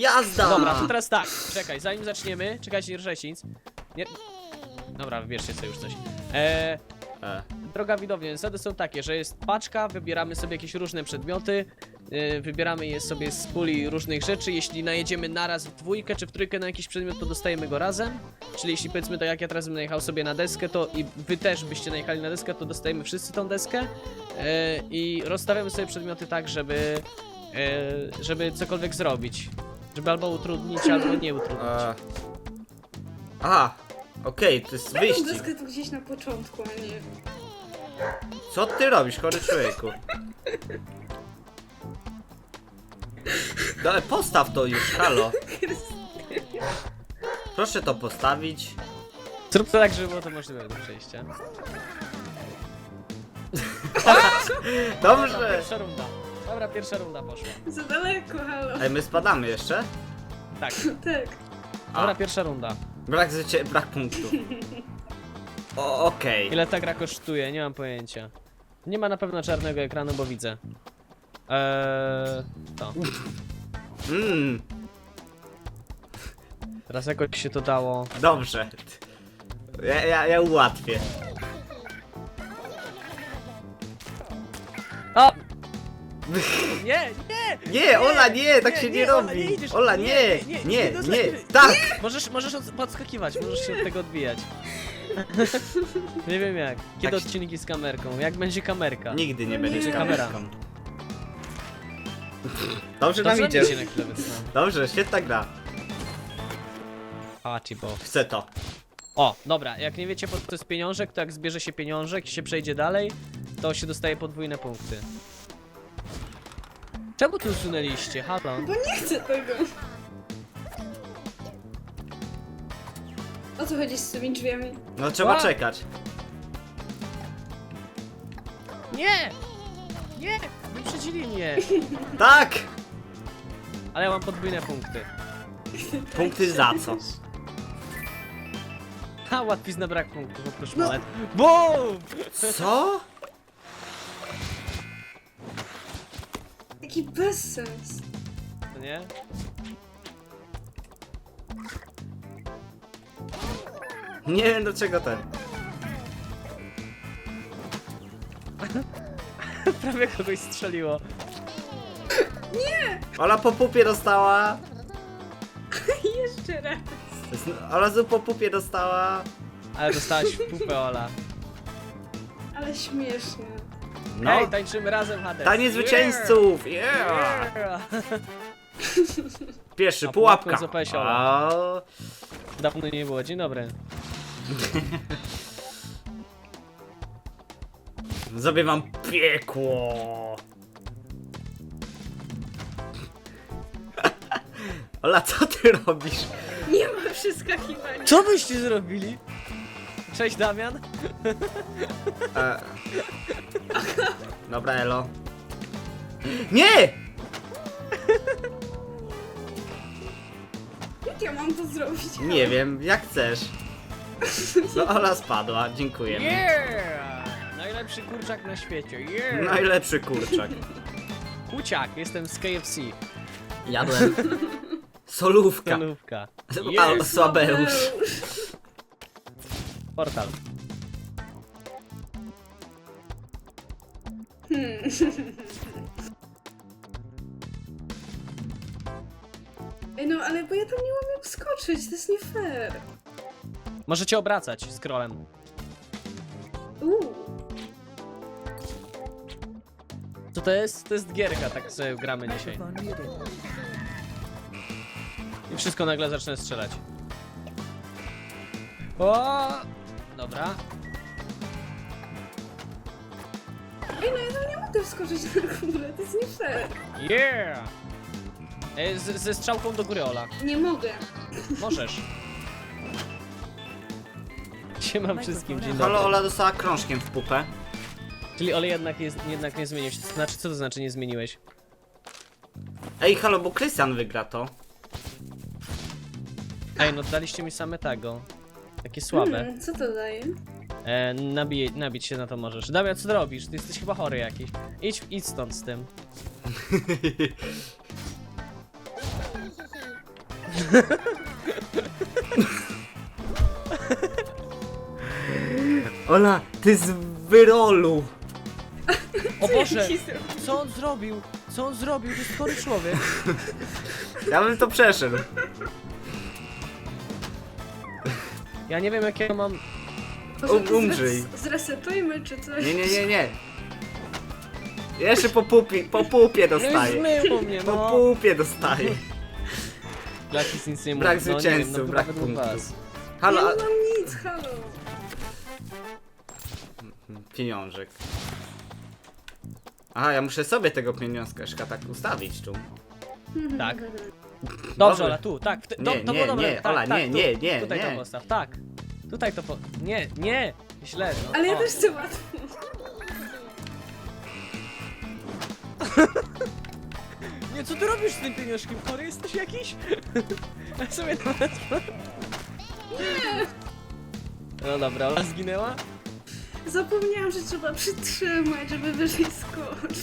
Jazda! Dobra, to teraz tak, czekaj, zanim zaczniemy, czekajcie, nie ruszajcie nic. Nie... Dobra, wybierzcie sobie już coś. Eee, E, droga widownia, zasady są takie, że jest paczka, wybieramy sobie jakieś różne przedmioty, yy, wybieramy je sobie z puli różnych rzeczy, jeśli najedziemy naraz w dwójkę czy w trójkę na jakiś przedmiot, to dostajemy go razem, czyli jeśli powiedzmy to jak ja teraz bym najechał sobie na deskę, to i wy też byście najechali na deskę, to dostajemy wszyscy tą deskę. Yy, i rozstawiamy sobie przedmioty tak, żeby, yy, żeby cokolwiek zrobić, żeby albo utrudnić, albo nie utrudnić. e. Aha, okej, to jest deskę tu gdzieś na początku, a nie... Co ty robisz, chory człowieku? No ale postaw to już, halo. Proszę to postawić. Zrób to tak, żeby było to możliwe do przejścia. Dobrze! Pierwsza runda. Dobra, pierwsza runda poszła. Za daleko, halo. Ej, my spadamy jeszcze? Tak, Tak. dobra, A. pierwsza runda. Brak, zycie, brak punktów. O, okej. Ile ta gra kosztuje? Nie mam pojęcia. Nie ma na pewno czarnego ekranu, bo widzę. Eee, to. Mmm, Teraz jakoś się to dało. dobrze. Ja, ja, ja ułatwię. Nie, nie! Nie, Ola, nie, tak się nie Ola, robi. idziesz- Ola, nie, nie, nie, doskakujesz. tak! Możesz, możesz od- podskakiwać, możesz się od tego odbijać. nie wiem jak. Kiedy Tak się- odcinki z kamerką? Jak będzie kamerka? Nigdy nie Nie. będziesz Kamera. kamerką. Dobrze nam Dobrze, idzie. się na chwilę. Dobrze, świetna gra. Paci, bo. Chcę to. O, dobra, jak nie wiecie po co to jest pieniążek, to jak zbierze się pieniążek i się przejdzie dalej, to się dostaje podwójne punkty. Czemu tu usunęliście? Halo? Bo nie chcę tego. O co chodzi z tymi drzwiami? No trzeba A. czekać. Nie! Nie! Wyprzedzili mnie! Tak! Ale ja mam podwójne punkty. Punkty za co? Ha, łatwizna brak punktów, oprócz No. monet. BOOM! Co? Jaki bezsens. To nie? Nie wiem do czego ten. Prawie kogoś strzeliło. Ola po pupie dostała. Jeszcze raz. Ola z po pupie dostała. Ale dostałaś w pupę, Ola. Ale śmiesznie. No. Ej, tańczymy razem, Hades. Tanie zwycięzców! Yeah! Yeah! Pierwszy, A pułapka. pułapką złapałeś Ola. A, Dawno nie było, dzień dobry. Zrobię wam piekło. Ola, co ty robisz? Nie ma przeskakiwania. Co byście zrobili? Cześć Damian. E... Dobra, Elo. Nie! Jak ja mam to zrobić? Nie wiem, jak chcesz. No, Ola spadła, dziękujemy. Yeah! Najlepszy kurczak na świecie. Yeah! Najlepszy kurczak. Kuciak, jestem z KFC. Jadłem. Solówka. Kanówka. A, Słabeusz. Portal. Ej no, ale bo ja tam nie umiem skoczyć, to jest nie fair. Możecie obracać scrollem. Uuu. Co to jest? To jest gierka, tak sobie gramy dzisiaj. I wszystko nagle zacznę strzelać. O! Dobra. Ej no, ja tam nie mogę wskoczyć na górę, to jest nie fair. Yeah! E, z, ze strzałką do góry, Ola. Nie mogę. Możesz. Siema wszystkim, dzień Halo, dobry. Ola dostała krążkiem w pupę. Czyli Ole jednak, jest, jednak nie zmieniłeś. To znaczy, co to znaczy nie zmieniłeś? Ej, halo, bo Krystian wygra to. Ej, no daliście mi same tego. Takie słabe. Hmm, co to daje? E, nabij, nabić się na to możesz. Damian, co robisz? Ty jesteś chyba chory jakiś. Idź, idź stąd z tym. Ola, ty z wyrolu. O Boże! Co on zrobił? Co on zrobił? To jest chory człowiek. Ja bym to przeszedł. Ja nie wiem jak ja mam... Może Um- to umrzyj. zres- Zresetujmy czy coś? Nie, nie, nie, nie. Jeszcze po pupie, po pupie No i dostaję. zmyło mnie, Po no. pupie dostaję. Blakis nic nie mówi. Brak no, nie wiem, zwycięzców, no, brak według punktów. was. Halo, ja a... nie mam nic, halo. pieniążek. Aha, ja muszę sobie tego pieniążka tak ustawić tu. Tak. Dobrze. Ola, tu, tak. W te, Nie, to, to nie, było dobre. nie, tak, Ola, tak, nie, tu, nie, nie, Tutaj nie. to postaw, tak. Tutaj to po... Nie, nie, źle. No. Ale ja o. też chcę łatwo. Nie, co ty robisz z tym pieniążkiem? Chory jesteś jakiś? Ja sobie nawet... No dobra, Ola zginęła? Zapomniałam, że trzeba przytrzymać, żeby wyżej skoczyć.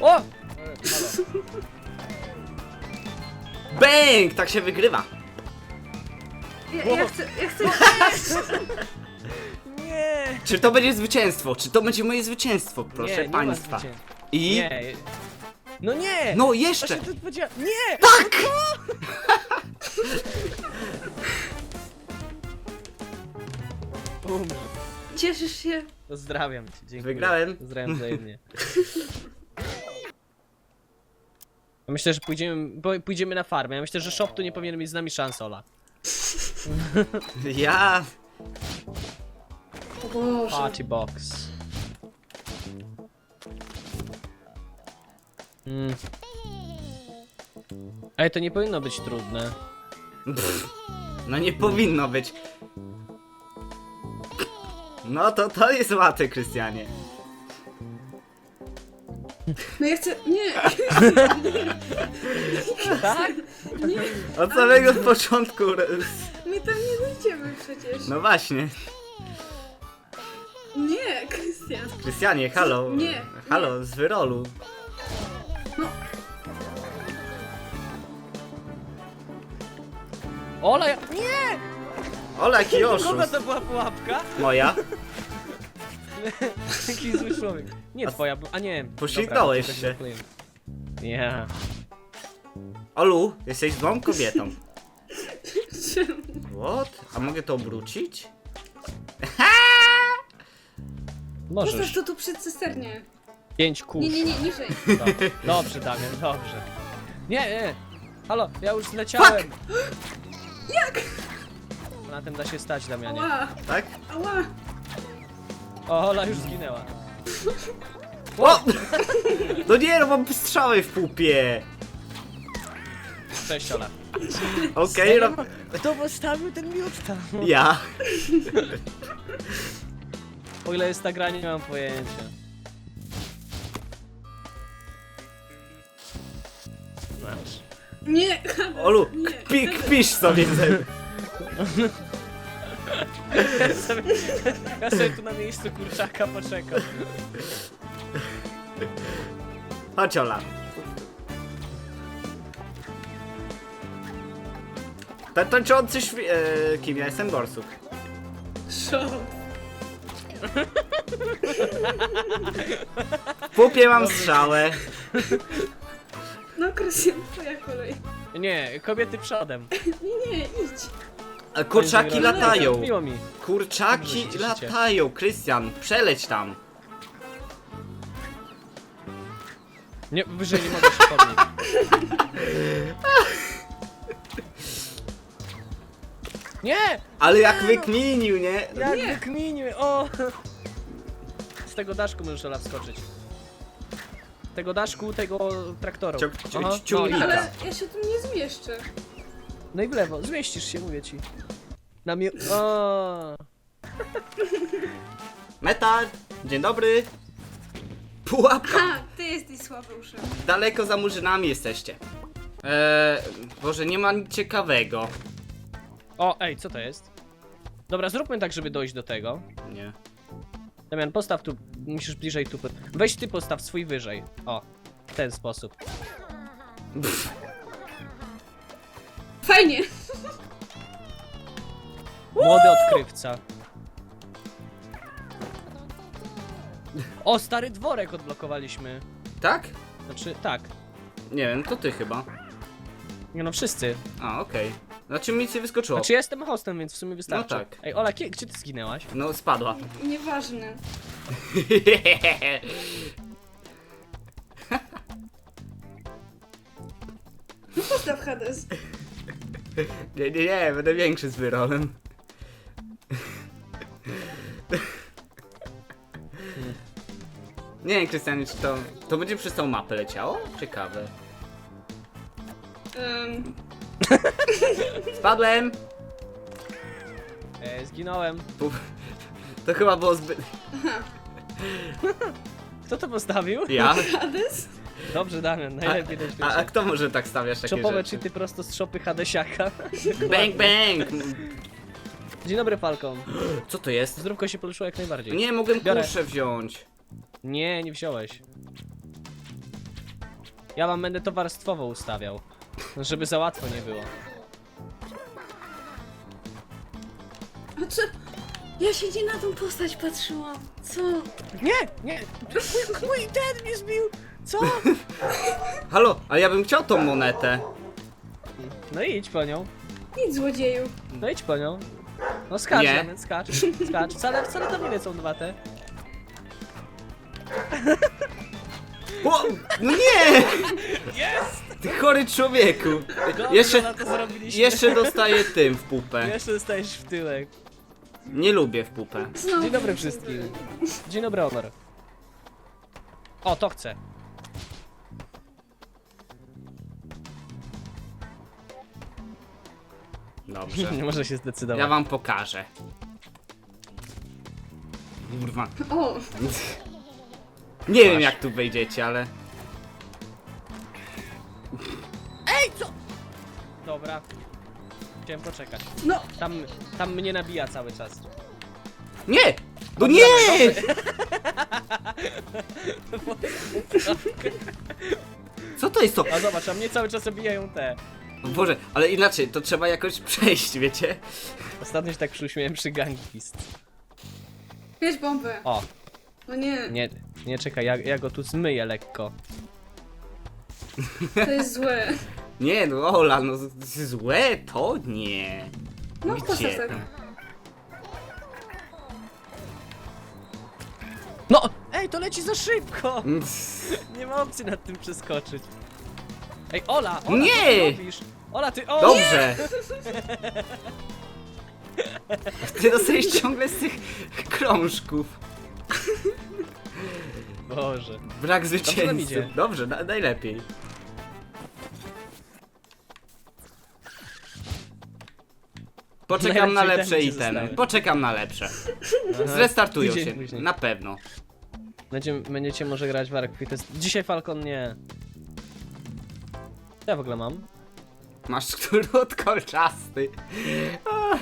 O! Bęk! Tak się wygrywa. Ja, ja chcę, ja chcę... Nie! Czy to będzie zwycięstwo? Czy to będzie moje zwycięstwo, proszę nie, nie ma państwa? I... Nie! No nie! No Właśnie jeszcze! to. Nie! Tak! Umrę. Cieszysz się? Pozdrawiam cię, dziękuję. Wygrałem. Pozdrawiam wzajemnie. Ja Myślę, że pójdziemy, bo pójdziemy na farmę. Ja myślę, że shop tu nie powinien mieć z nami szans, Ola. Ja... O Boże. Party box. Mm. Ej, to nie powinno być trudne. Pff, No nie powinno być. No to to jest łatwe, Krystianie. No ja chcę... Nie! Tak? Nie! Od samego początku... My tam nie dojdziemy przecież. No właśnie. Nie, Krystian. Krystianie, halo. Nie, Halo, z wyrolu. Ola, ja... Nie! Ola, jaki Kogo oszust. to była pułapka? Moja? Jaki zły człowiek. Nie A- twoja, bo- a nie. Poślizgnąłeś dobra, się. tak Ja. Olu, jesteś złą kobietą. Czemu? What? A mogę to obrócić? Możesz. Postaw to tu przy cysternie. Pięć kurz. Nie, nie, nie, niżej. Dobrze, Dobrze, Damian, dobrze. Nie, nie. Halo, ja już zleciałem. Jak? Na tym da się stać, Damianie. Ała, Tak? ała. O, Ola już zginęła. O! No nie, no mam strzałę w pupie. Cześć, Ola. Okej, no... Kto postawił ten miód tam? Ja. O ile jest ta gra, nie mam pojęcia. Masz. Nie, Olu, nie. kpi, kpisz sobie ze mną. Ja sobie, ja sobie tu na miejscu kurczaka poczekam. Chodź Ola. Ten tańczący świ... E, kim ja jestem? Borsuk. W pupie mam strzałę. No, Krystian, twoja kolej. Nie, kobiety przodem. Nie, nie, idź. A kurczaki Będzie gra- latają. Mi. Kurczaki Dobrze, się cieszycie. latają. Krystian, przeleć tam. Nie, wyżej nie mogę się podnieść. Nie! Ale jak wykminił, nie? Jak Nie. wykminił, o! Z tego daszku możesz Ola wskoczyć. Z tego daszku, tego traktoru. Ciąg- ciąg- no, ciągnika. Ale ja się tu nie zmieszczę. No i w lewo, zmieścisz się, mówię ci. Na mi... O! Metal, dzień dobry. Pułapka. Ha, ty jesteś słabeuszem. Daleko za murzynami jesteście. Eee, Boże, nie ma nic ciekawego. O, ej, co to jest? Dobra, zróbmy tak, żeby dojść do tego. Nie. Damian, postaw tu, musisz bliżej tu. po- Weź ty postaw swój wyżej. O, w ten sposób. Fajnie. Młody odkrywca. O, stary dworek odblokowaliśmy. Tak? Znaczy, tak. Nie wiem, to ty chyba. Nie no, wszyscy. A, okej. Znaczy mi nic nie wyskoczyło. Znaczy ja jestem hostem, więc w sumie wystarczy. No tak. Ej, Ola, kie- gdzie ty zginęłaś? No, spadła. Nieważne. No postaw Hades. Nie, nie, nie, będę większy z wyrolem. Nie wiem, Krystianie, czy to... To będzie przez tą mapę leciało? Ciekawe. Um, Spadłem! E, zginąłem. To chyba było zbyt... Kto to postawił? Ja? Hades? Dobrze, Damian, najlepiej na A, a świecie. kto może tak stawiać takie Szopowe rzeczy? cheaty prosto z szopy Hadesiaka. Bang, bang! Dzień dobry, Falcon. Co to jest? Zdrówko się poluszyło jak najbardziej. Nie, mogłem Biorę. kuszę wziąć. Nie, nie wziąłeś. Ja wam będę to warstwowo ustawiał. Żeby za łatwo nie było. A co? Ja się nie na tą postać patrzyłam. Co? Nie, nie! Mój, mój ten mnie zbił! Co? Halo, ale ja bym chciał tą monetę. No idź po nią. Nic złodzieju. No idź po nią. No skacz, Nie. Damian, skacz, skacz. Wcale, wcale tam nie lecą dwa te. O, no nie! Jest! Ty chory człowieku. Dobrze Jeszcze, na to zrobiliśmy. jeszcze dostaję tym w pupę. Jeszcze dostajesz w tyłek. Nie lubię w pupę. Dzień dobry wszystkim. Dzień dobry, Honor. O, to chcę. Dobrze. Nie można się zdecydować. Ja wam pokażę. Kurwa. O, Nie wiem jak tu wejdziecie, ale... Dobra. Chciałem poczekać. no. Tam, tam mnie nabija cały czas. Nie! No nie! Co to jest to? A zobacz, a mnie cały czas obijają te. Boże, ale inaczej, to trzeba jakoś przejść, wiecie? Ostatnio się tak przyuśmiałem przy Gangfist. Bierz bombę. O, O nie, nie, nie czekaj, ja, ja go tu zmyję lekko. to jest złe. Nie no, Ola, no z- złe to nie. No, Gdzie postaw tak. tam? No! Ej, to leci za szybko! Mm, Nie ma opcji nad tym przeskoczyć. Ej, Ola! Ola Nie! Co ty robisz? Ola, ty... O, Dobrze! Ty dostajesz ciągle z tych krążków. Boże. Brak nam zwycięzcy. idzie. Dobrze, na, najlepiej. Poczekam na Najlepsze lepsze itemy. Poczekam na lepsze. Zrestartują Tydzień się. później. Na pewno. Będziemy, będziecie może grać w Ark Fitness. Dzisiaj Falcon nie. Co ja w ogóle mam? Masz skrót kolczasty. Ach.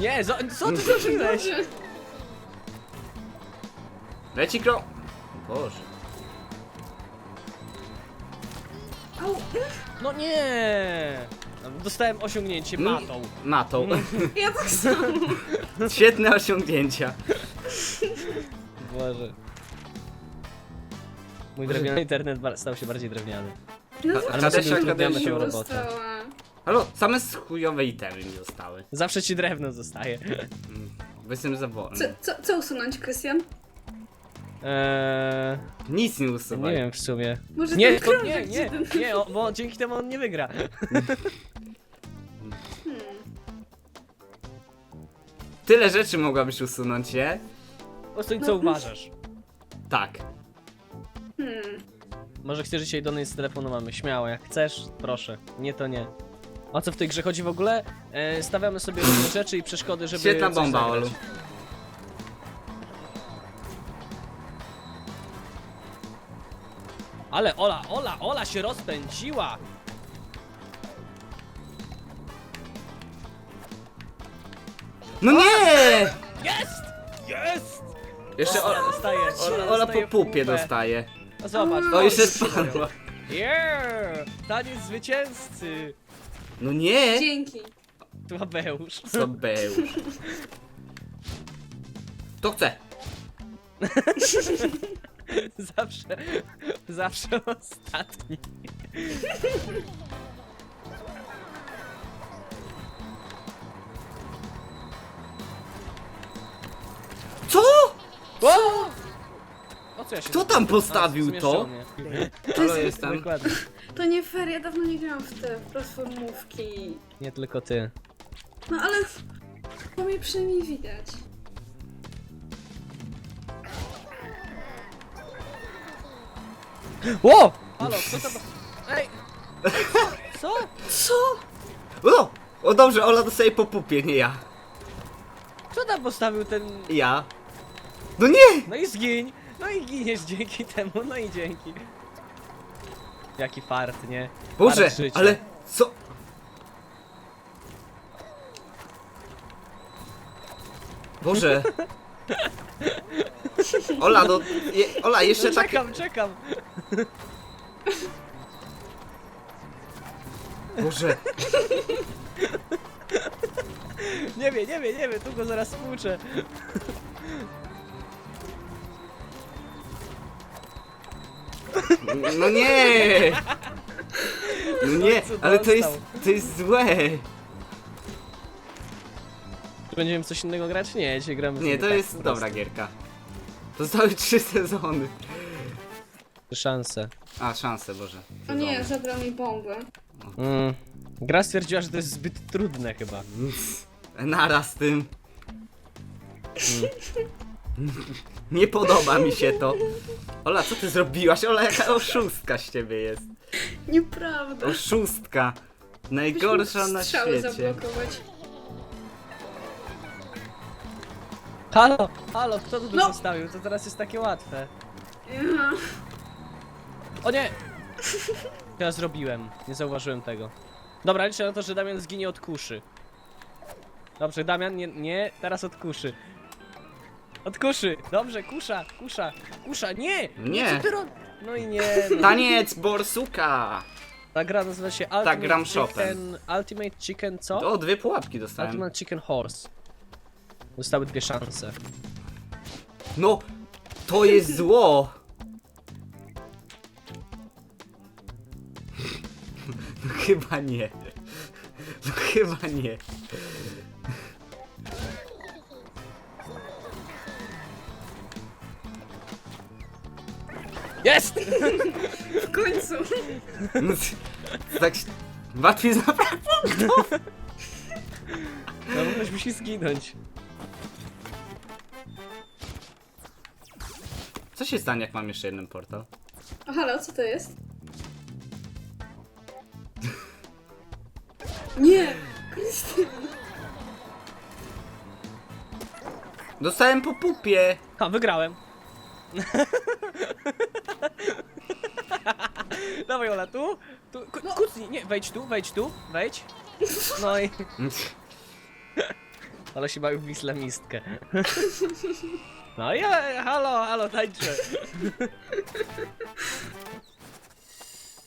Nie, co ty zrobiłeś? Leci kro... Boże. Au. No nie! Dostałem osiągnięcie No. matą. Matą. Ja tak samo. Świetne osiągnięcia. Boże. Mój drewniany internet ba- stał się bardziej drewniany. No A- to a my sobie Tadesia, utrudniamy Tadesia. się robotę. Halo, same chujowe itemy mi zostały. Zawsze ci drewno zostaje. Mm, Bo jestem za wolny. Co, co, co usunąć, Krystian? Eee, Nic nie nie usuwaj. wiem w sumie. Może Nie, ten to, nie, krążek nie, ci nie, o, bo dzięki temu on nie wygra. Hmm. Tyle rzeczy mogłabyś usunąć, nie? Po prostu co uważasz? Tak. Hmm. Może chcesz dzisiaj do niej z telefonu mamy, śmiało, jak chcesz, proszę. Nie to nie. O co w tej grze chodzi w ogóle? E, stawiamy sobie różne rzeczy i przeszkody, żeby Świetna coś bomba, zagrać. Olu. Ale Ola, Ola, Ola się rozpędziła! No nie! Jest! Jest! Jeszcze Ola dostaje, Ola Ola po pupie dostaje. No zobacz. O, jeszcze jest spadła. Yeah! Taniec zwycięzcy! No nie! Dzięki. Słabeusz. Co był? To chcę. Zawsze, zawsze ostatni. Co? O! O co ja się Kto tam postawił to? jestem. Dokładnie. To nie fair, ja dawno nie grałam w te platformówki. Nie tylko ty. No ale... To mnie przynajmniej widać. Ło! Halo, co to... Ej! Co? Co? O! O dobrze, Ola dostaje po pupie, nie ja. Kto tam postawił ten... Ja. No nie! No i zgiń! No i giniesz dzięki temu, no i dzięki. Jaki fart, nie? Boże, Fart życia. ale co? Boże. Ola, no. Je, Ola, jeszcze No, tak. czekam, czekam. Boże. Nie wie, nie wie, nie wie, tu go zaraz spłuczę. No nie! No nie, końcu ale to jest. To jest złe. Będziemy w coś innego grać? Nie, dzisiaj gramy Nie, to tak jest po prostu. dobra gierka. Zostały trzy sezony. Szanse. A, szanse, Boże. O nie, zabrał mi bombę. Mm. Gra stwierdziła, że to jest zbyt trudne chyba. Naraz tym. Nie podoba mi się to. Ola, co ty zrobiłaś? Ola, jaka oszustka z ciebie jest. Nieprawda. Oszustka. Najgorsza na Strzały świecie. zablokować. Halo, halo, kto tu No. zostawił? To teraz jest takie łatwe. Ja. O nie! Ja zrobiłem, nie zauważyłem tego. Dobra, liczę na to, że Damian zginie od kuszy. Dobrze, Damian, nie, nie, teraz od kuszy. Od kuszy! Dobrze, kusza, kusza, kusza, nie! Nie. co ty ro... No i nie, no. Taniec borsuka. Ta gra nazywa się Ultimate gram Chicken... shopem. Ultimate Chicken co? O, dwie pułapki dostałem. Ultimate Chicken Horse. Zostały dwie szanse. No, to jest zło. Chyba nie. No chyba nie. Jest! W końcu. No, tak się- łatwiej zabrać. No ktoś musi zginąć. Co się stanie, jak mam jeszcze jeden portal? O, halo, co to jest? Nie! Dostałem po pupie. Ha, wygrałem. Dawaj Ola, tu, tu, ku, kucnij, nie, wejdź tu, wejdź tu, wejdź. No i... Ale się bawił w islamistkę. No i ja, halo, halo, tańczę.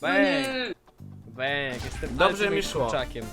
O Bęk, nie! bęk, jestem Dobrze mi szło. kurczakiem.